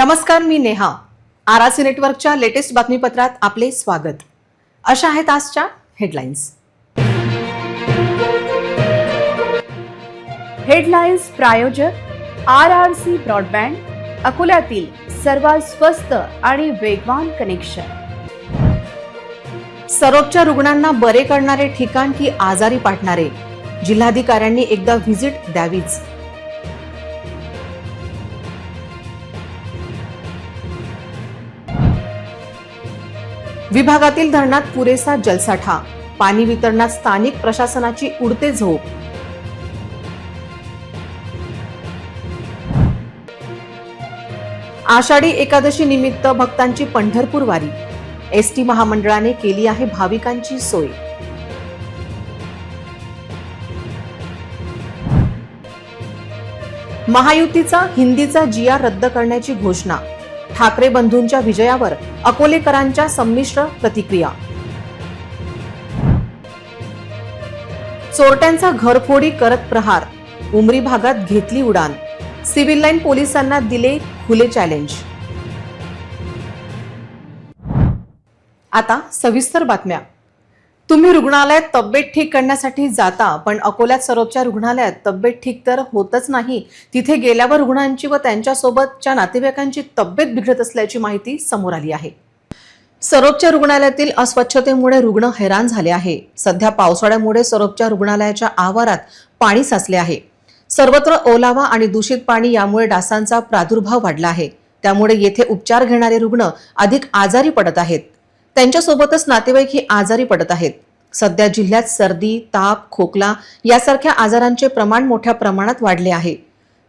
नमस्कार मी नेहा. आरआरसी नेटवर्कच्या लेटेस्ट बातमीपत्रात आपले स्वागत. अशा आहेत आजच्या हेडलाईन्स. हेडलाईन्स प्रायोजक आर आर सी ब्रॉडबँड अकोल्यातील सर्वात स्वस्त आणि वेगवान कनेक्शन. सरोपच्या रुग्णांना बरे करणारे ठिकाण की आजारी पाठणारे जिल्हाधिकाऱ्यांनी एकदा व्हिजिट द्यावीच. विभागातील धरणात पुरेसा जलसाठा पाणी वितरणात स्थानिक प्रशासनाची उडते झोप. आषाढी एकादशी निमित्त भक्तांची पंढरपूर वारी. एस टी महामंडळाने केली आहे भाविकांची सोय. महायुतीचा हिंदीचा जिया रद्द करण्याची घोषणा. ठाकरे बंधूंच्या विजयावर अकोलेकरांच्या संमिश्र प्रतिक्रिया. चोरट्यांचा घरफोडी करत प्रहार. उमरी भागात घेतली उडान. सिव्हिल लाईन पोलिसांना दिले खुले चॅलेंज. आता सविस्तर बातम्या. तुम्ही रुग्णालयात तब्येत ठीक करण्यासाठी जाता पण अकोल्यात सरोपच्या रुग्णालयात तब्येत ठीक तर होतच नाही. तिथे गेल्यावर रुग्णांची व त्यांच्यासोबतच्या नातेवाईकांची तब्येत बिघडत असल्याची माहिती समोर आली आहे. सरोपच्या रुग्णालयातील अस्वच्छतेमुळे रुग्ण हैराण झाले आहे. सध्या पावसाळ्यामुळे सरोपच्या रुग्णालयाच्या आवारात पाणी साचले आहे. सर्वत्र ओलावा आणि दूषित पाणी यामुळे डासांचा प्रादुर्भाव वाढला आहे. त्यामुळे येथे उपचार घेणारे रुग्ण अधिक आजारी पडत आहेत. त्यांच्यासोबतच नातेवाईक ही आजारी पडत आहेत. सध्या जिल्ह्यात सर्दी ताप खोकला यासारख्या आजारांचे प्रमाण मोठ्या प्रमाणात वाढले आहे.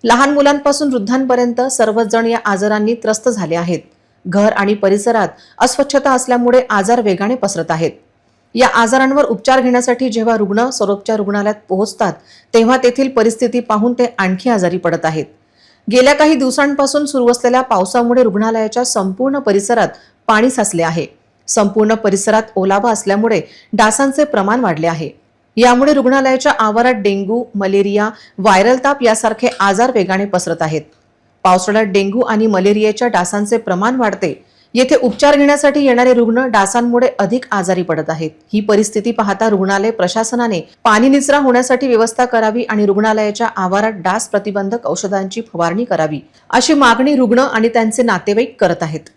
लहान मुलांपासून वृद्धांपर्यंत सर्वच जण या आजारांनी त्रस्त झाले आहेत. घर आणि परिसरात अस्वच्छता असल्यामुळे आजार वेगाने पसरत आहेत. या आजारांवर उपचार घेण्यासाठी जेव्हा रुग्ण सरोपच्या रुग्णालयात पोहोचतात तेव्हा तेथील परिस्थिती पाहून ते आणखी आजारी पडत आहेत. गेल्या काही दिवसांपासून सुरू असलेल्या पावसामुळे रुग्णालयाच्या संपूर्ण परिसरात पाणी साचले आहे. संपूर्ण परिसरात ओलावा असल्यामुळे डासांचे प्रमाण वाढले आहे. यामुळे रुग्णालयाच्या आवारात डेंग्यू मलेरिया व्हायरल ताप यासारखे आजार वेगाने पसरत आहेत. पावसाळ्यात डेंग्यू आणि मलेरियाच्या डासांचे प्रमाण वाढते. येथे उपचार घेण्यासाठी येणारे रुग्ण डासांमुळे अधिक आजारी पडत आहेत. ही परिस्थिती पाहता रुग्णालय प्रशासनाने पाणी निचरा होण्यासाठी व्यवस्था करावी आणि रुग्णालयाच्या आवारात डास प्रतिबंधक औषधांची फवारणी करावी अशी मागणी रुग्ण आणि त्यांचे नातेवाईक करत आहेत.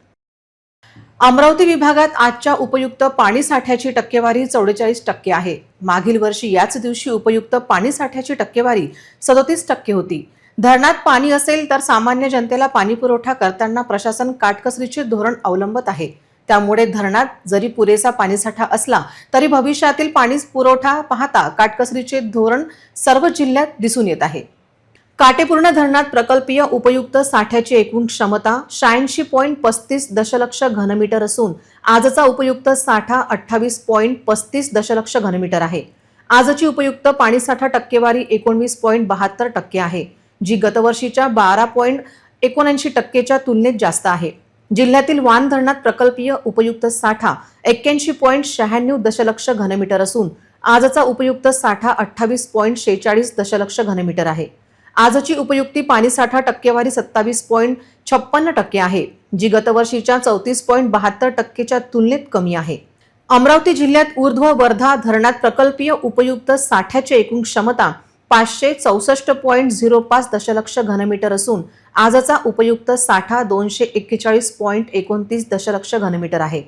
अमरावती विभागात आजच्या उपयुक्त पाणी साठ्याची टक्केवारी चौवेचाळीस टक्के आहे. मागील वर्षी याच दिवशी उपयुक्त पाणी साठ्याची टक्केवारी सदोतीस टक्के होती. धरणात पाणी असेल तर सामान्य जनतेला पाणी पुरवठा करताना प्रशासन काटकसरीचे धोरण अवलंबत आहे. त्यामुळे धरणात जरी पुरेसा पाणीसाठा असला तरी भविष्यातील पाणी पुरवठा पाहता काटकसरीचे धोरण सर्व जिल्ह्यात दिसून येत आहे. काटेपूर्ण धरणात प्रकल्पीय उपयुक्त साठ्याची एकूण क्षमता शहाऐंशी पॉईंट पस्तीस दशलक्ष घनमीटर असून आजचा उपयुक्त साठा अठ्ठावीस पॉईंट पस्तीस दशलक्ष घनमीटर आहे. आजची उपयुक्त पाणीसाठा टक्केवारी एकोणवीस पॉईंट बहात्तर टक्के आहे जी गतवर्षीच्या बारा पॉईंट एकोणऐंशी टक्केच्या तुलनेत जास्त आहे. जिल्ह्यातील वान धरणात प्रकल्पीय उपयुक्त साठा एक्क्याऐंशी पॉईंट शहाण्णव दशलक्ष घनमीटर असून आजचा उपयुक्त साठा अठ्ठावीस पॉईंट शेहेचाळीस दशलक्ष घनमीटर आहे. आजची उपयुक्ती पाणीसाठा टक्केवारी सत्तावीस पॉईंट छप्पन्न टक्के आहे जी गतवर्षीच्या चौतीस पॉईंट बहात्तर टक्केच्या तुलनेत कमी आहे. अमरावती जिल्ह्यात ऊर्ध्व वर्धा धरणात प्रकल्पीय उपयुक्त साठ्याची एकूण क्षमता पाचशे चौसष्ट पॉईंट झिरो पाच दशलक्ष घनमीटर असून आजचा उपयुक्त साठा दोनशे एक्केचाळीस पॉईंट एकोणतीस दशलक्ष घनमीटर आहे.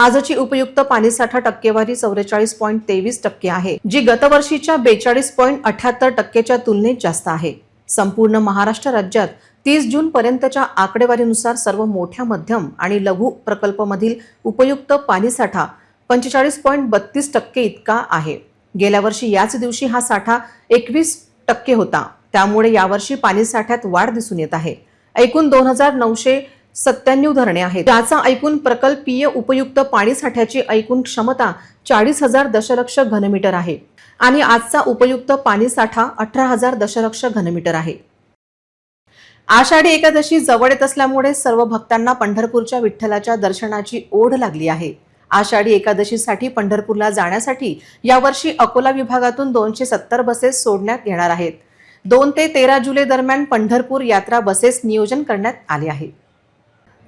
आजची उपयुक्त पाणीसाठा टक्केवारी चौवेचाळीस पॉईंट तेवीस टक्के आहे जी गतवर्षीच्या बेचाळीस पॉईंट अठ्याहत्तर टक्केच्या तुलनेत जास्त आहे. संपूर्ण महाराष्ट्र राज्यात तीस जून पर्यंतच्या आकडेवारीनुसार सर्व मोठ्या मध्यम आणि लघु प्रकल्पमधील उपयुक्त पाणीसाठा पंचेचाळीस पॉईंट बत्तीस टक्के इतका आहे. गेल्या वर्षी याच दिवशी हा साठा एकवीस टक्के होता. त्यामुळे यावर्षी पाणीसाठ्यात वाढ दिसून येत आहे. एकूण दोन हजार नऊशे सत्त्याण्णव धरणे आहेत. त्याचा ऐकून प्रकल्पीय उपयुक्त पाणीसाठ्याची ऐकून क्षमता चाळीस हजार दशलक्ष घनमीटर आहे. आणि आजचा उपयुक्त पाणीसाठा अठरा हजार दशलक्ष घनमीटर आहे. आषाढी एकादशी जवळ येत असल्यामुळे सर्व भक्तांना पंढरपूरच्या विठ्ठलाच्या दर्शनाची ओढ लागली आहे. आषाढी एकादशीसाठी पंढरपूरला जाण्यासाठी यावर्षी अकोला विभागातून दोनशे सत्तर बसेस सोडण्यात येणार आहेत. दोन ते तेरा जुलै दरम्यान पंढरपूर यात्रा बसेस नियोजन करण्यात आले आहे.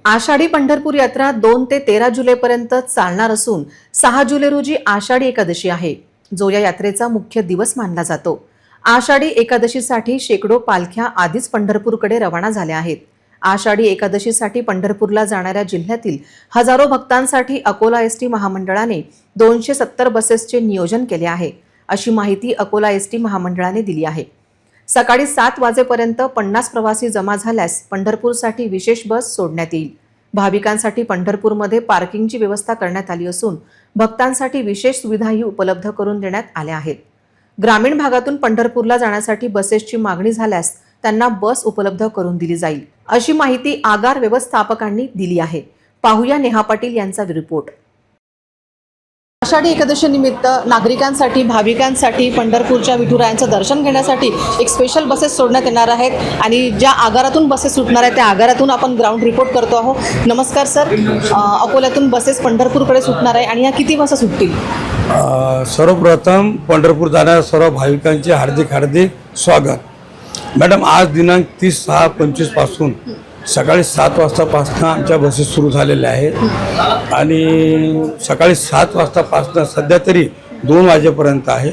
आषाढी पंढरपूर यात्रा दोन ते तेरा जुलैपर्यंत चालणार असून सहा जुलै रोजी आषाढी एकादशी आहे जो या यात्रेचा मुख्य दिवस मानला जातो. आषाढी एकादशीसाठी शेकडो पालख्या आधीच पंढरपूरकडे रवाना झाल्या आहेत. आषाढी एकादशीसाठी पंढरपूरला जाणाऱ्या जिल्ह्यातील हजारो भक्तांसाठी अकोला एस टी महामंडळाने दोनशे सत्तर बसेसचे नियोजन केले आहे अशी माहिती अकोला एस टी महामंडळाने दिली आहे. सकाळी सात वाजेपर्यंत पन्नास प्रवासी जमा झाल्यास पंढरपूरसाठी विशेष बस सोडण्यात येईल. भाविकांसाठी पंढरपूरमध्ये पार्किंगची व्यवस्था करण्यात आली असून भक्तांसाठी विशेष सुविधाही उपलब्ध करून देण्यात आल्या आहेत. ग्रामीण भागातून पंढरपूरला जाण्यासाठी बसेसची मागणी झाल्यास त्यांना बस उपलब्ध करून दिली जाईल. अशी माहिती आगार व्यवस्थापकांनी दिली आहे. पाहुया नेहा पाटील यांचा रिपोर्ट. आषाढी एकादशीनिमित्त नागरिकांसाठी भाविकांसाठी पंढरपूरच्या विठुरायांचं दर्शन घेण्यासाठी एक स्पेशल बसेस सोडण्यात येणार आहेत आणि ज्या आगारातून बसेस सुटणार आहेत त्या आगारातून आपण ग्राउंड रिपोर्ट करतो आहोत. नमस्कार सर अकोल्यातून बसेस पंढरपूरकडे सुटणार आहे आणि या किती वाजता सुटतील? सर्वप्रथम पंढरपूर जाणाऱ्या सर्व भाविकांचे हार्दिक हार्दिक स्वागत. मॅडम आज दिनांक तीस सहा पंचवीसपासून सकाळी सात वाजतापासनं आमच्या बसेस सुरू झालेल्या आहेत. आणि सकाळी सात वाजतापासनं सध्या तरी दोन वाजेपर्यंत आहे.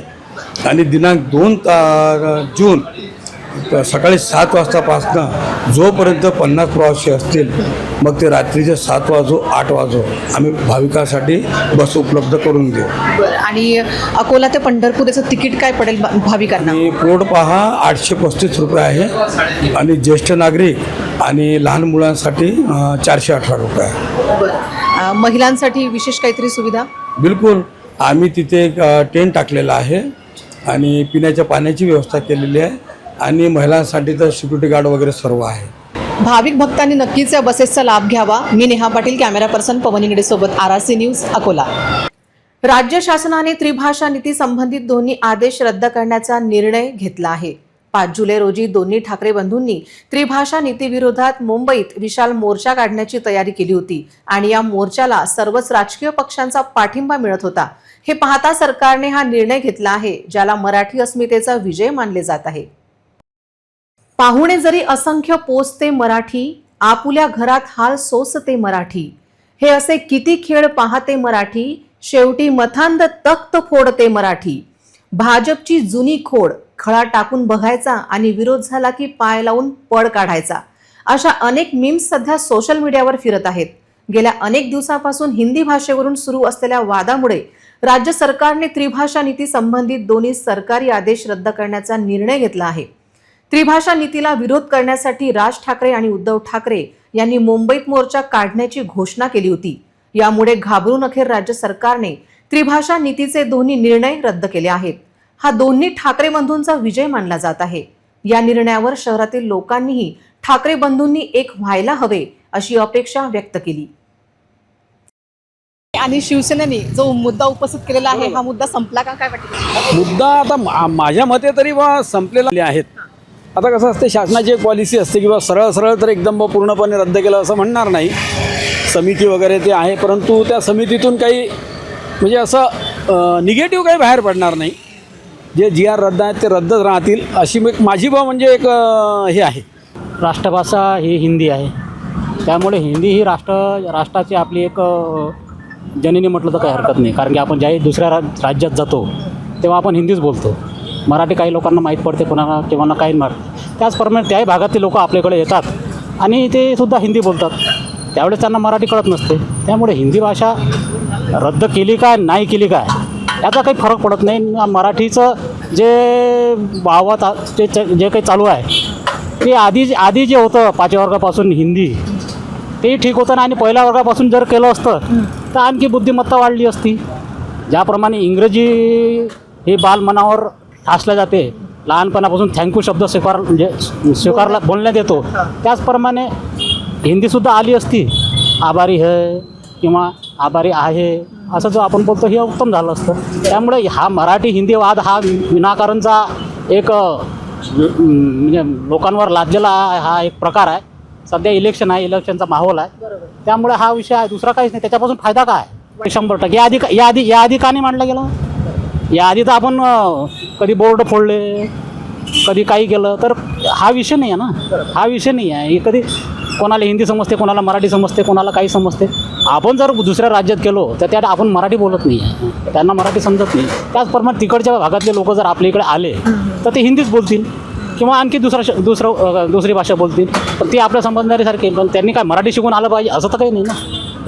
आणि दिनांक दोन ता जून सकाळी सात वाजतापासनं जोपर्यंत पन्नास प्रवासी असतील मग ते रात्रीचे सात वाजो आठ वाजो. आम्ही भाविकांसाठी बस उपलब्ध करून देऊ. आणि अकोला ते पंढरपूर याचं तिकीट काय पडेल भाविकांना? कोड पहा आठशे पस्तीस रुपये आहे. आणि ज्येष्ठ नागरिक आणि लहान मुलांसाठी चारशे अठरा रुपये आहे. महिलांसाठी विशेष काहीतरी सुविधा? बिलकुल. आम्ही तिथे एक टेंट टाकलेला आहे आणि पिण्याच्या पाण्याची व्यवस्था केलेली आहे. आणि महिलांसाठी तर सिक्युरिटी गार्ड वगैरे सर्व आहे. भाविक भक्तांनी नक्कीच या बसेसचा लाभ घ्यावा. मी नेहा पाटील कॅमेरा पर्सन पवन इंगडे सोबत आरआरसी न्यूज अकोला. राज्य शासनाने त्रिभाषा नीती संबंधित दोन्ही आदेश रद्द करण्याचा निर्णय घेतला आहे. पाच जुलै रोजी दोन्ही ठाकरे बंधूंनी त्रिभाषा नीतीविरोधात मुंबईत विशाल मोर्चा काढण्याची तयारी केली होती आणि या मोर्चाला सर्वच राजकीय पक्षांचा पाठिंबा मिळत होता. हे पाहता सरकारने हा निर्णय घेतला आहे ज्याला मराठी अस्मितेचा विजय मानले जात आहे. पाहुणे जरी असंख्य पोचते मराठी आपुल्या घरात हाल सोसते मराठी. हे असे किती खेळ पाहते मराठी शेवटी मथांद तख्त फोडते मराठी. भाजपची जुनी खोड खळा टाकून बघायचा आणि विरोध झाला की पाय लावून पळ काढायचा. अशा अनेक मीम्स सध्या सोशल मीडियावर फिरत आहेत. गेल्या अनेक दिवसापासून हिंदी भाषेवरून सुरू असलेल्या वादामुळे राज्य सरकारने त्रिभाषा नीती संबंधित दोन्ही सरकारी आदेश रद्द करण्याचा निर्णय घेतला आहे. त्रिभाषा नीतीला विरोध करण्यासाठी राज ठाकरे आणि उद्धव ठाकरे यांनी मुंबईत मोर्चा काढण्याची घोषणा केली होती. यामुळे घाबरून अखेर राज्य सरकारने त्रिभाषा नीतीचे दोन्ही निर्णय रद्द केले आहेत. हा दोन्ही ठाकरे बंधूंचा विजय मानला जात आहे. या निर्णयावर शहरातील लोकांनीही ठाकरे बंधूंनी एक व्हायला हवे अशी अपेक्षा व्यक्त केली. आणि शिवसेनेने जो मुद्दा उपस्थित केलेला आहे हा मुद्दा संपला का? काय वाटतं? मुद्दा आता माझ्या मते तरी बा संपलेला आहेत आता कसं असते शासनाची एक पॉलिसी असते की सरळ सरळ तर एकदम पूर्णपणे रद्द केलं असं म्हणणार नाही. समिती वगैरे ते आहे परंतु त्या समितीतून काही म्हणजे असं निगेटिव्ह काही बाहेर पडणार नाही. जे जी आर रद्द आहेत ते रद्दच राहतील अशी एक माझी भाव म्हणजे एक हे आहे. राष्ट्रभाषा ही हिंदी आहे. त्यामुळे हिंदी ही राष्ट्र राष्ट्राची आपली एक अ, जननी म्हटलं तर काही हरकत नाही. कारण की आपण ज्याही दुसऱ्या राज्यात जातो तेव्हा आपण हिंदीच बोलतो. मराठी काही लोकांना माहीत पडते कोणाला किंवा काही मार. त्याचप्रमाणे त्याही भागातील लोक आपल्याकडे येतात आणि ते सुद्धा हिंदी बोलतात. त्यावेळेस त्यांना मराठी कळत नसते. त्यामुळे हिंदी भाषा रद्द केली काय नाही केली काय याचा काही फरक पडत नाही. मराठीचं जे भावात आ- जे जे काही चालू आहे ते आधी आधी जे होतं पाचव्या वर्गापासून हिंदी तेही ठीक होतं ना आणि पहिल्या वर्गापासून जर केलं असतं तर आणखी बुद्धिमत्ता वाढली असती. ज्याप्रमाणे इंग्रजी हे बालमनावर ठासल्या जाते. लहानपणापासून थँक्यू शब्द स्वीकार म्हणजे स्वीकारला बोलण्यात येतो. त्याचप्रमाणे हिंदीसुद्धा आली असती. आभारी है किंवा आभारी आहे. असं जो आपण बोलतो हे उत्तम झालं असतं. त्यामुळे हा मराठी हिंदी वाद हा विनाकारणचा एक म्हणजे लोकांवर लादलेला हा एक प्रकार आहे. सध्या इलेक्शन आहे इलेक्शनचा माहोल आहे. त्यामुळे हा विषय आहे. दुसरा काहीच नाही. त्याच्यापासून फायदा काय? शंभर टक्के. याआधी या आधी का नाही मांडला गेला? याआधी तर आपण कधी बोर्ड फोडले कधी काही केलं तर हा विषय नाही आहे ना. हा विषय नाही आहे. हे कधी कोणाला हिंदी समजते कोणाला मराठी समजते कोणाला काही समजते. आपण जर दुसऱ्या राज्यात गेलो तर त्यात आपण मराठी बोलत नाही आहे. त्यांना मराठी समजत नाही. त्याचप्रमाणे तिकडच्या भागातले लोक जर आपल्या इकडे आले तर ते हिंदीच बोलतील किंवा आणखी दुसरा श दुसरं दुसरी भाषा बोलतील. पण ती आपल्या समजणारीसारखी पण त्यांनी काय मराठी शिकून आलं पाहिजे असं तर काही नाही ना.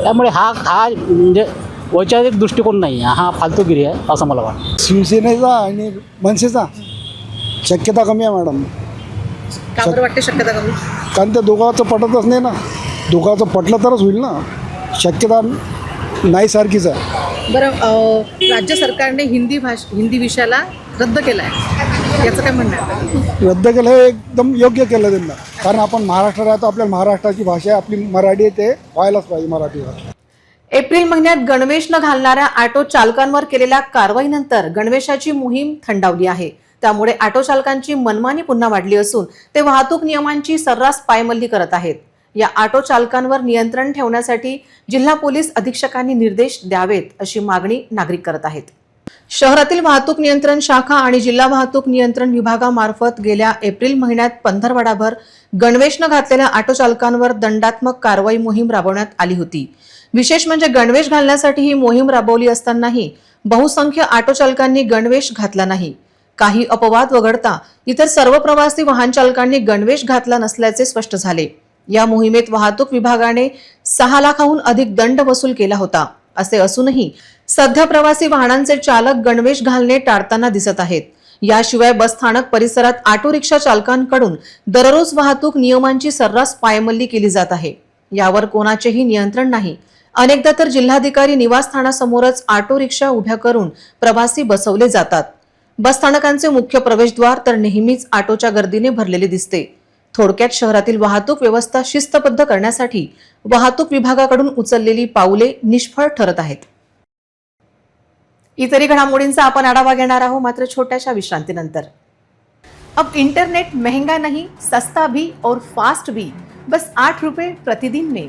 त्यामुळे हा हा म्हणजे वैचारिक दृष्टिकोन नाही आहे. हा फालतूगिरी आहे असं मला वाटतं. शिवसेनेचा आणि मनसेचा शक्यता कमी आहे मॅडम. का बरं वाटते शक्यता कमी? कारण त्या दोघांचं पटतच नाही ना. दोघांचं पटलं तरच होईल ना. शक्यता नाही सारखीच आहे. बरं अ, राज्य सरकारने हिंदी भाष हिंदी विषयाला रद्द केला आहे याचं काय म्हणणं आहे? रद्द केलं हे एकदम योग्य केलं त्यांना. कारण आपण महाराष्ट्रात राहतो आपल्या महाराष्ट्राची भाषा आहे, आपली मराठी आहे, ते व्हायलाच पाहिजे मराठी भाषा एप्रिल महिन्यात गणवेश न घालणाऱ्या ऑटो चालकांवर केलेल्या कारवाईनंतर गणवेशाची मोहीम थंडावली आहे. त्यामुळे ऑटो चालकांची मनमानी पुन्हा वाढली असून ते वाहतूक नियमांची सर्रास पायमल्ली करत आहेत. या ऑटो चालकांवर नियंत्रण ठेवण्यासाठी जिल्हा पोलीस अधीक्षकांनी निर्देश द्यावेत अशी मागणी नागरिक करत आहेत. शहरातील वाहतूक नियंत्रण शाखा आणि जिल्हा वाहतूक नियंत्रण विभागामार्फत गेल्या एप्रिल महिन्यात पंधरवडाभर गणवेश न घातलेल्या ऑटो चालकांवर दंडात्मक कारवाई मोहीम राबवण्यात आली होती. विशेष म्हणजे गणवेश घालण्यासाठी ही मोहीम राबवली असतानाही बहुसंख्य ऑटो चालकांनी गणवेश घातला नाही. काही अपवाद वगळता इतर सर्व प्रवासी वाहन चालकांनी गणवेश घातला नसल्याचे स्पष्ट झाले. या मोहिमेत वाहतूक विभागाने सहा लाखाहून अधिक दंड वसूल केला होता असे असूनही सध्या प्रवासी वाहनांचे चालक गणवेश घालणे टाळताना दिसत आहेत. याशिवाय बस स्थानक परिसरात ऑटो रिक्षा चालकांकडून दररोज वाहतूक नियमांची सर्रास पायमल्ली केली जात आहे. यावर कोणाचेही नियंत्रण नाही. अनेकदा तर जिल्हाधिकारी निवासस्थानासमोरच ऑटो रिक्षा उभ्या करून प्रवासी बसवले जातात. बसस्थानकांचे मुख्य प्रवेशद्वार तर नेहमीच ऑटोच्या गर्दीने भरलेले दिसते. थोडक्यात शहरातील वाहतूक व्यवस्था शिस्तबद्ध करण्यासाठी वाहतूक विभागाकडून उचललेली पाऊले निष्फळ ठरत आहेत. इतरही घडामोडींचा आपण आढावा घेणार आहोत मात्र छोट्याशा विश्रांतीनंतर. अब इंटरनेट महंगा नहीं सस्ता भी और फास्ट भी. बस आठ रुपए प्रतिदिन में.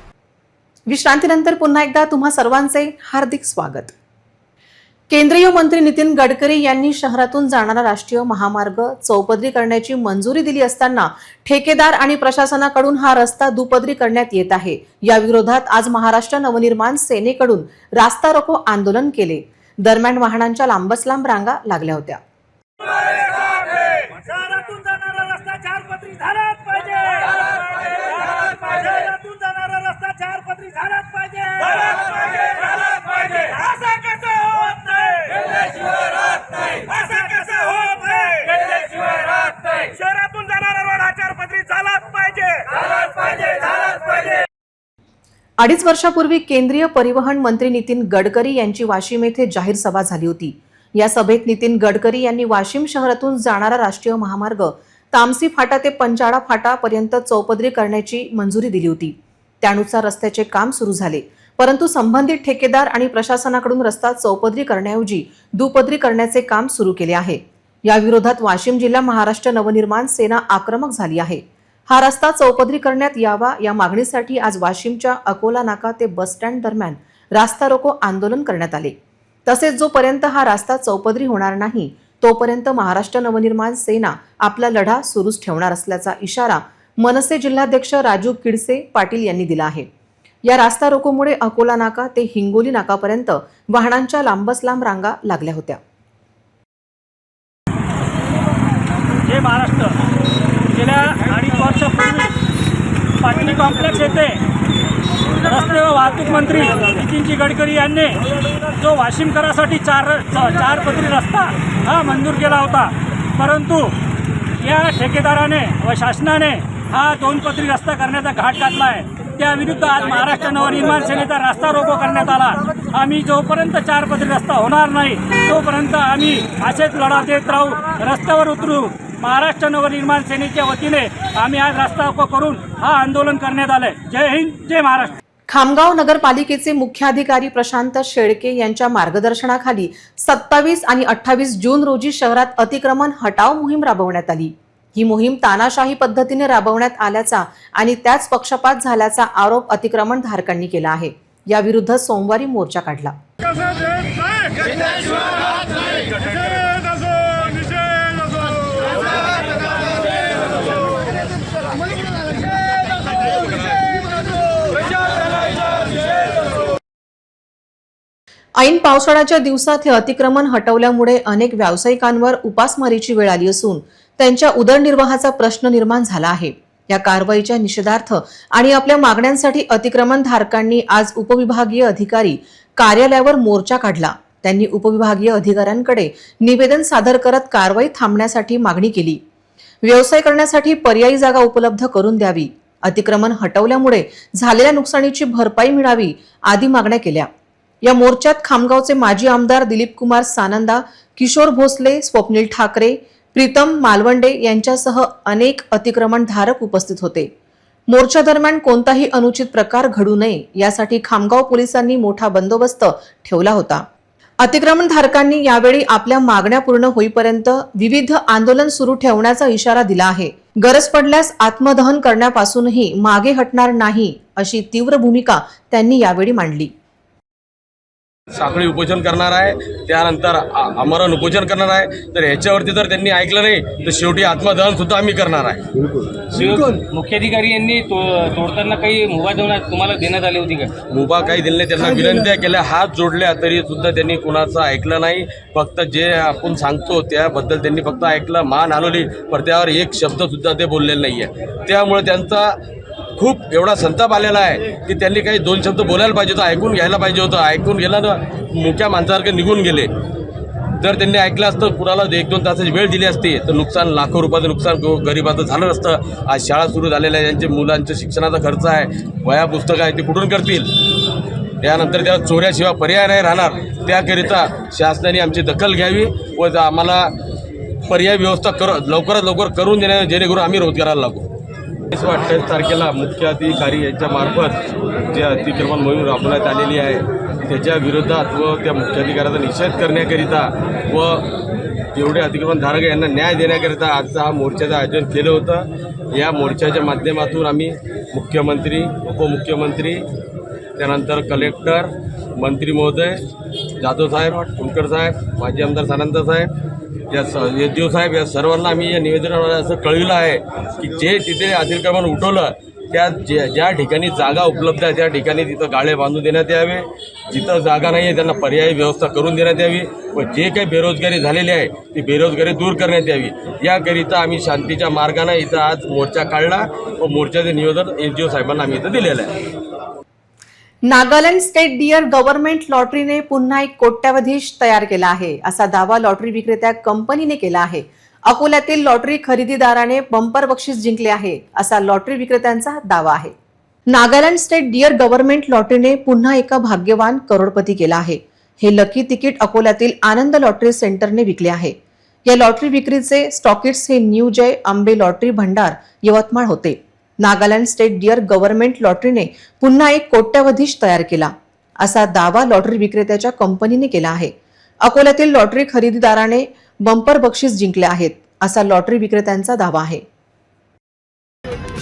विश्रांतीनंतर पुन्हा एकदा तुम्हा सर्वांचे हार्दिक स्वागत. केंद्रीय मंत्री नितीन गडकरी यांनी शहरातून जाणारा राष्ट्रीय महामार्ग चौपदरी करण्याची मंजुरी दिली असताना ठेकेदार आणि प्रशासनाकडून हा रस्ता दुपदरी करण्यात येत आहे. या विरोधात आज महाराष्ट्र नवनिर्माण सेनेकडून रास्ता रोको आंदोलन केले. दरम्यान वाहनांच्या लांबच लांब रांगा लागल्या होत्या शहरातून जाणारा रस्ता चार पदरी झालाच पाहिजे शहरातून जाणारा रस्ता चार पदरी झालाच पाहिजे असं कसं होत नाही असं कसं होत नाही शहरातून जाणारा रोड हा चार पदरी झालाच पाहिजे झालाच पाहिजे झालाच पाहिजे अडीच वर्षापूर्वी केंद्रीय परिवहन मंत्री नितीन गडकरी यांची वाशिम येथे जाहीर सभा झाली होती. या सभेत नितीन गडकरी यांनी वाशिम शहरातून जाणारा राष्ट्रीय महामार्ग तामसी फाटा ते पंचाळा फाटापर्यंत चौपदरी करण्याची मंजुरी दिली होती. त्यानुसार रस्त्याचे काम सुरू झाले. परंतु संबंधित ठेकेदार आणि प्रशासनाकडून रस्ता चौपदरी करण्याऐवजी दुपदरी करण्याचे काम सुरू केले आहे. याविरोधात वाशिम जिल्हा महाराष्ट्र नवनिर्माण सेना आक्रमक झाली आहे. हा रस्ता चौपदरी करण्यात यावा या मागणीसाठी आज वाशिमच्या अकोला नाका ते बस स्टँड दरम्यान रास्ता रोको आंदोलन करण्यात आले. तसेच जोपर्यंत हा रास्ता चौपदरी होणार नाही तोपर्यंत महाराष्ट्र नवनिर्माण सेना आपला लढा सुरूच ठेवणार असल्याचा इशारा मनसे जिल्हाध्यक्ष राजू किडसे पाटील यांनी दिला आहे. या रास्ता रोकोमुळे अकोला नाका ते हिंगोली नाकापर्यंत वाहनांच्या लांबच लांब रांगा लागल्या होत्या. हे महाराष्ट्र. गेल्या पाटणी कॉम्प्लेक्स येथे रस्ते व वाहतूक मंत्री नितीनजी गडकरी यांनी जो वाशिमकरासाठी चार चार पदरी रस्ता हा मंजूर केला होता. परंतु या ठेकेदाराने व शासनाने हा दोन पदरी रस्ता करण्याचा घाट घातला आहे. त्याविरुद्ध आज महाराष्ट्र नवनिर्माण सेनेचा रस्ता रोको करण्यात आला. आम्ही जोपर्यंत चार पदरी रस्ता होणार नाही तोपर्यंत आम्ही असेच लढा देत राहू रस्त्यावर उतरू. महाराष्ट्र नवनिर्माण सेनेच्या वतीने आम्ही आज रस्ता रोको करून हा आंदोलन करण्यात आलंय. जय हिंद जय महाराष्ट्र. खामगाव नगरपालिकेचे मुख्याधिकारी प्रशांत शेळके यांच्या मार्गदर्शनाखाली सत्तावीस आणि अठ्ठावीस जून रोजी शहरात अतिक्रमण हटाव मोहीम राबवण्यात आली. ही मोहीम तानाशाही पद्धतीने राबवण्यात आल्याचा आणि त्याच पक्षपात झाल्याचा आरोप अतिक्रमण धारकांनी केला आहे. याविरुद्ध सोमवारी मोर्चा काढला. ऐन पावसाळ्याच्या दिवसात हे अतिक्रमण हटवल्यामुळे अनेक व्यावसायिकांवर उपासमारीची वेळ आली असून त्यांच्या उदरनिर्वाहाचा प्रश्न निर्माण झाला आहे. या कारवाईच्या निषेधार्थ आणि आपल्या मागण्यांसाठी अतिक्रमण धारकांनी आज उपविभागीय अधिकारी कार्यालयावर मोर्चा काढला. त्यांनी उपविभागीय अधिकाऱ्यांकडे निवेदन सादर करत कारवाई थांबण्यासाठी मागणी केली. व्यवसाय करण्यासाठी पर्यायी जागा उपलब्ध करून द्यावी. अतिक्रमण हटवल्यामुळे झालेल्या नुकसानीची भरपाई मिळावी आदी मागण्या केल्या. या मोर्चात खामगावचे माजी आमदार दिलीप कुमार सानंदा किशोर भोसले स्वप्नील ठाकरे प्रीतम मालवंडे यांच्यासह अनेक अतिक्रमण धारक उपस्थित होते. मोर्चा दरम्यान कोणताही अनुचित प्रकार घडू नये यासाठी खामगाव पोलिसांनी मोठा बंदोबस्त ठेवला होता. अतिक्रमण धारकांनी यावेळी आपल्या मागण्या पूर्ण होईपर्यंत विविध आंदोलन सुरू ठेवण्याचा इशारा दिला आहे. गरज पडल्यास आत्मदहन करण्यापासूनही मागे हटणार नाही अशी तीव्र भूमिका त्यांनी यावेळी मांडली. साखळी उपोषण करणार आहे. त्यानंतर आमरण उपोषण करणार आहे. तर ह्याच्यावरती जर त्यांनी ऐकलं नाही तर शेवटी आत्मदहन सुद्धा आम्ही करणार आहे. मुख्याधिकारी यांनी तो तोडताना काही मुभा देऊन तुम्हाला देण्यात आली होती का? मुभा काही दिले नाही त्यांना विनंत्या केल्या. हात जोडल्या तरी सुद्धा त्यांनी कुणाचं ऐकलं नाही. फक्त जे आपण सांगतो त्याबद्दल त्यांनी फक्त ऐकलं मान हलवली पण त्यावर एक शब्द सुद्धा ते बोललेले नाही आहे त्यामुळे त्यांचा खूप एवढा संताप आलेला आहे की त्यांनी काही दोन शब्द बोलायला पाहिजे होतं ऐकून घ्यायला पाहिजे होतं. ऐकून गेलं ना मुख्या माणसासारखे निघून गेले. जर त्यांनी ऐकलं असतं कुणाला एक दोन तासाची वेळ दिली असती तर नुकसान लाखो रुपयाचं नुकसान गरिबाचं झालं नसतं आज शाळा सुरू झालेल्या आहे त्यांचे मुलांचं शिक्षणाचा खर्च आहे. वया पुस्तकं आहे ते कुठून करतील? त्यानंतर त्या चोऱ्याशिवाय पर्याय नाही राहणार. त्याकरिता शासनाने आमची दखल घ्यावी व आम्हाला पर्याय व्यवस्था कर लवकरात लवकर करून देण्या जेणेकरून आम्ही रोजगाराला लागू. वीस व अठ्ठावीस तारखेला मुख्याधिकारी यांच्या मार्फत जे अतिक्रमण मोहीम राबवण्यात आलेली आहे त्याच्या विरोधात व त्या मुख्याधिकाऱ्याचा निषेध करण्याकरिता व जेवढे अतिक्रमणधारक यांना न्याय देण्याकरिता आजचा हा मोर्चाचं आयोजन केलं होतं. या मोर्चाच्या माध्यमातून आम्ही मुख्यमंत्री उपमुख्यमंत्री त्यानंतर कलेक्टर मंत्री महोदय जाधव साहेब कुलकर साहेब माजी आमदार सानंद साहेब या स एस डी ओ साहेब या सर्वांना आम्ही या निवेदनाद्वारे असं कळविलं आहे की जे तिथे अतिक्रमण उठवलं त्या ज्या ज्या ठिकाणी जागा उपलब्ध आहे त्या ठिकाणी तिथं गाळे बांधून देण्यात यावे. जिथं जागा नाही आहे त्यांना पर्यायी व्यवस्था करून देण्यात यावी. व जे काही बेरोजगारी झालेली आहे ती बेरोजगारी दूर करण्यात यावी. याकरिता आम्ही शांतीच्या मार्गाने इथं आज मोर्चा काढला व मोर्चाचे निवेदन एस डी ओ साहेबांना आम्ही इथं दिलेलं आहे. नागालँड स्टेट डिअर गव्हर्नमेंट लॉटरीने पुन्हा एक कोट्यावधीश तयार केला आहे. असा दावा लॉटरी विक्रेत्या कंपनीने केला आहे. अकोल्यातील लॉटरी खरेदीदाराने बंपर बक्षीस जिंकले आहे असा लॉटरी विक्रेत्यांचा दावा आहे. नागालँड स्टेट डिअर गव्हर्नमेंट लॉटरीने पुन्हा एका भाग्यवान करोडपती केला आहे. हे लकी तिकीट अकोल्यातील आनंद लॉटरी सेंटरने विकले आहे. या लॉटरी विक्रीचे स्टॉकिट्स हे न्यू जय आंबे लॉटरी भंडार यवतमाळ होते. नागालँड स्टेट डिअर गव्हर्नमेंट लॉटरीने पुन्हा एक कोट्यावधीश तयार केला. असा दावा लॉटरी विक्रेत्याच्या कंपनीने केला आहे. अकोल्यातील लॉटरी खरेदीदाराने बंपर बक्षीस जिंकले आहेत असा लॉटरी विक्रेत्यांचा दावा आहे.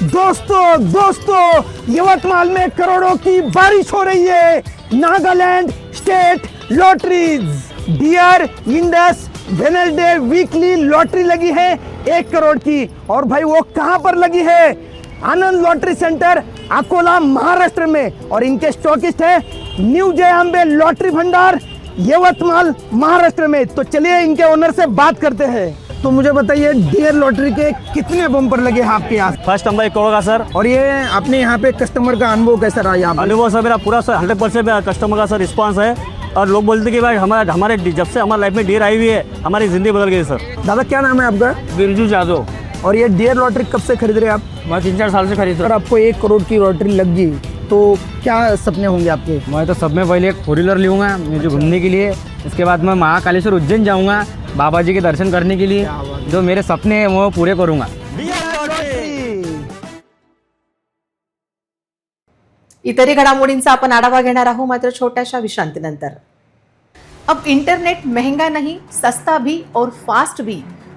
दोस्तों दोस्तों यवतमाल में करोड़ों की बारिश हो रही है. Nagaland state lotteries. Dear Indus Wednesday weekly lottery लगी है एक करोड़ की. और भाई वो कहाँ पर लगी है? आनंद लॉटरी सेंटर अकोला महाराष्ट्र में। और इनके स्टॉकिस्ट है न्यू जय अम्बे लॉटरी भंडार यवतमाल महाराष्ट्र में। तो चलिए इनके ओनर से बात करते हैं। तो मुझे बताइए डियर लॉटरी के कितने बम्पर लगे हैं आपके यहाँ? फ़र्स्ट नंबर एक करोड़ का सर और ये अपने यहाँ पे कस्टमर का अनुभव कैसा रहा यहाँ अनुभव सर मेरा पूरा सर हंड्रेड परसेंट कस्टमर का सर रिस्पॉन्स है। और लोग बोलते कि भाई हमारा हमारे जब से हमारे लाइफ में डियर आई हुई है हमारी ज़िंदगी बदल गई सर दादा क्या नाम है आपका? बिरजू जादव और ये डियर लॉटरी कब से खरीद रहे हैं आप? मैं तीन चार साल से खरीद अगर आपको एक करोड़ की लॉटरी लग गई तो क्या सपने होंगे आपके? मैं तो सब में पहले एक फोर व्हीलर लूँगा मुझे घूमने के लिए। इसके बाद मैं महाकालेश्वर उज्जैन जाऊँगा बाबा जी के दर्शन करने के लिए। जो मेरे सपने हैं वो पूरे करूँगा। इतरही घडामोडींचा आपण आढावा घेणार आहोत मात्र छोट्याशा विश्रांतीनंतर. अब इंटरनेट महंगा नहीं सस्ता भी और फास्ट भी.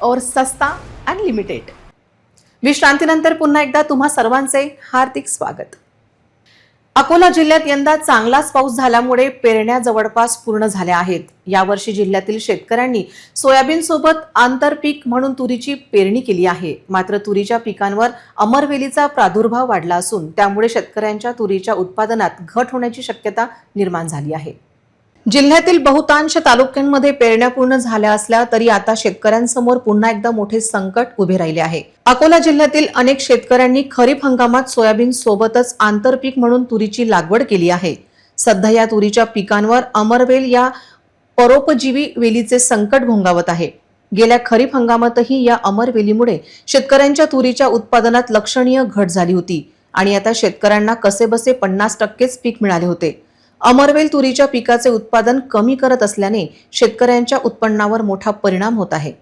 और सस्ता अनलिमिटेड विश्रांतीनंतर पुन्हा एकदा तुम्हा सर्वांचे हार्दिक स्वागत. अकोला जिल्ह्यात यंदा चांगलाच पाऊस झाल्यामुळे पेरण्या जवळपास पूर्ण झाल्या आहेत. यावर्षी जिल्ह्यातील शेतकऱ्यांनी सोयाबीनसोबत आंतरपीक म्हणून तुरीची पेरणी केली आहे. मात्र तुरीच्या पिकांवर अमरवेलीचा प्रादुर्भाव वाढला असून त्यामुळे शेतकऱ्यांच्या तुरीच्या उत्पादनात घट होण्याची शक्यता निर्माण झाली आहे. जिल्ह्यातील बहुतांश तालुक्यांमध्ये पेरण्या पूर्ण झाल्या असल्या तरी आता शेतकऱ्यांसमोर पुन्हा एकदा मोठे संकट उभे राहिले आहे. अकोला जिल्ह्यातील अनेक शेतकऱ्यांनी खरीप हंगामात सोयाबीन सोबतच आंतरपीक म्हणून तुरीची लागवड केली आहे. सध्या या तुरीच्या पिकांवर अमरवेल या परोपजीवी वेलीचे संकट भोंगावत आहे. गेल्या खरीप हंगामातही या अमरवेलीमुळे शेतकऱ्यांच्या तुरीच्या उत्पादनात लक्षणीय घट झाली होती आणि आता शेतकऱ्यांना कसेबसे पन्नास टक्केच पीक मिळाले होते. अमरवेल तुरीच्या पिकाचे उत्पादन कमी करत असल्याने शेतकऱ्यांच्या उत्पन्नावर मोठा परिणाम होत आहे.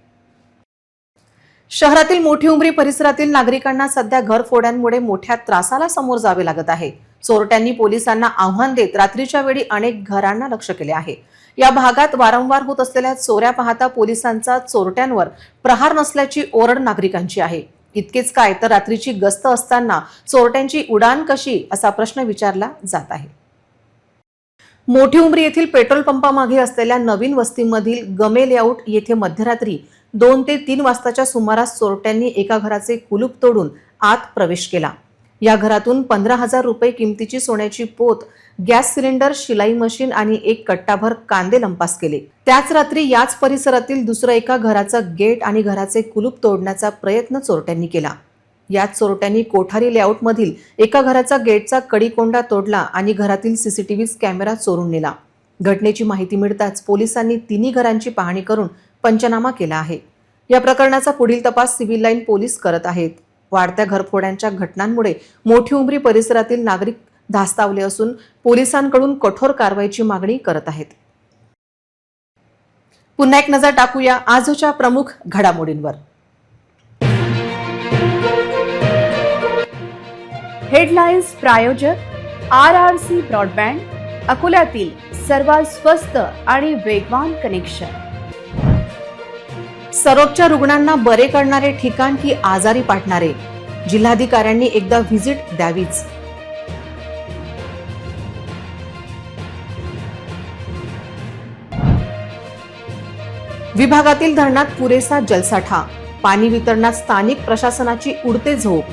शहरातील मोठी उमरी परिसरातील नागरिकांना सध्या घरफोड्यांमुळे मोठ्या त्रासाला समोर जावे लागत आहे. चोरट्यांनी पोलिसांना आव्हान देत रात्रीच्या वेळी अनेक घरांना लक्ष केले आहे. या भागात वारंवार होत असलेल्या चोऱ्या पाहता पोलिसांचा चोरट्यांवर प्रहार नसल्याची ओरड नागरिकांची आहे. इतकेच काय तर रात्रीची गस्त असताना चोरट्यांची उडान कशी असा प्रश्न विचारला जात आहे. मोठी उमरी येथील पेट्रोल पंपामागे असलेल्या नवीन वस्तीमधील गमे लेआउट येथे मध्यरात्री दोन ते तीन वाजताच्या सुमारास चोरट्यांनी एका घराचे कुलूप तोडून आत प्रवेश केला. या घरातून पंधरा हजार रुपये किमतीची सोन्याची पोत गॅस सिलेंडर शिलाई मशीन आणि एक कट्टाभर कांदे लंपास केले. त्याच रात्री याच परिसरातील दुसरं एका घराचं गेट आणि घराचे कुलूप तोडण्याचा प्रयत्न चोरट्यांनी केला. यात चोरट्यांनी कोठारी लेआउटमधील एका घराचा गेटचा कडीकोंडा तोडला आणि घरातील सीसीटीव्ही कॅमेरा चोरून नेला. घटनेची माहिती मिळताच पोलिसांनी तिन्ही घरांची पाहणी करून पंचनामा केला आहे. या प्रकरणाचा पुढील तपास सिव्हिल लाईन पोलीस करत आहेत. वाढत्या घरफोड्यांच्या घटनांमुळे मोठी उमरी परिसरातील नागरिक धास्तावले असून पोलिसांकडून कठोर कारवाईची मागणी करत आहेत. पुन्हा एक नजर टाकूया आजच्या प्रमुख घडामोडींवर. हेडलाईन्स प्रायोजक आर आर सी ब्रॉडबँड अकोल्यातील सर्वात स्वस्त आणि वेगवान कनेक्शन. सरोपच्या रुग्णांना बरे करणारे ठिकाण की आजारी पाठणारे जिल्हाधिकाऱ्यांनी एकदा व्हिजिट द्यावीच. विभागातील धरणात पुरेसा जलसाठा पाणी वितरणात स्थानिक प्रशासनाची उडते झोप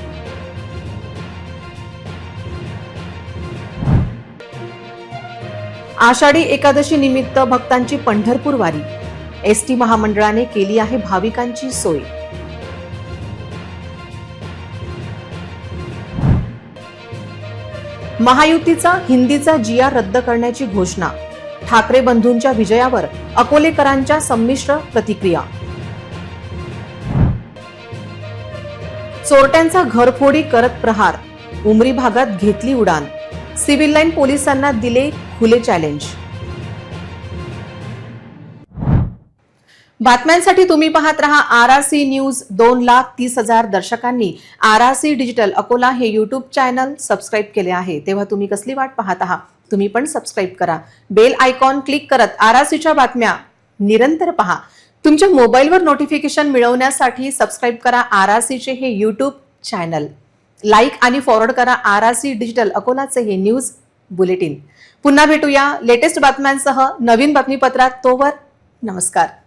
आषाढी एकादशी निमित्त भक्तांची पंढरपूर वारी. एस टी महामंडळाने केली आहे भाविकांची सोय. महायुतीचा हिंदीचा जिया रद्द करण्याची घोषणा. ठाकरे बंधूंच्या विजयावर अकोलेकरांच्या संमिश्र प्रतिक्रिया. चोरट्यांचा घरफोडी करत प्रहार. उमरी भागात घेतली उडान. सिव्हिल लाईन पोलिसांना दिले खुले चॅलेंज बातम्यांसाठी तुम्ही पाहत रहा आर आर सी न्यूज दोन लाख तीस हजार दर्शकांनी. R R C digital Akola हे यूट्यूब चॅनल सबस्क्राईब केले आहे. तेव्हा तुम्ही कसली वाट पाहत आहात? तुम्ही पण सबस्क्राईब करा. बेल आयकॉन क्लिक करत आर आर सीच्या बातम्या निरंतर पहा. तुमच्या मोबाईलवर नोटिफिकेशन मिळवण्यासाठी सबस्क्राईब करा आर आर सीचे हे यूट्यूब चॅनल लाईक आणि फॉरवर्ड करा आर आर सी डिजिटल अकोलाचे हे न्यूज बुलेटिन पुन्हा भेटूया. लेटेस्ट बातम्यांसह नवीन बातमीपत्रात तोवर नमस्कार.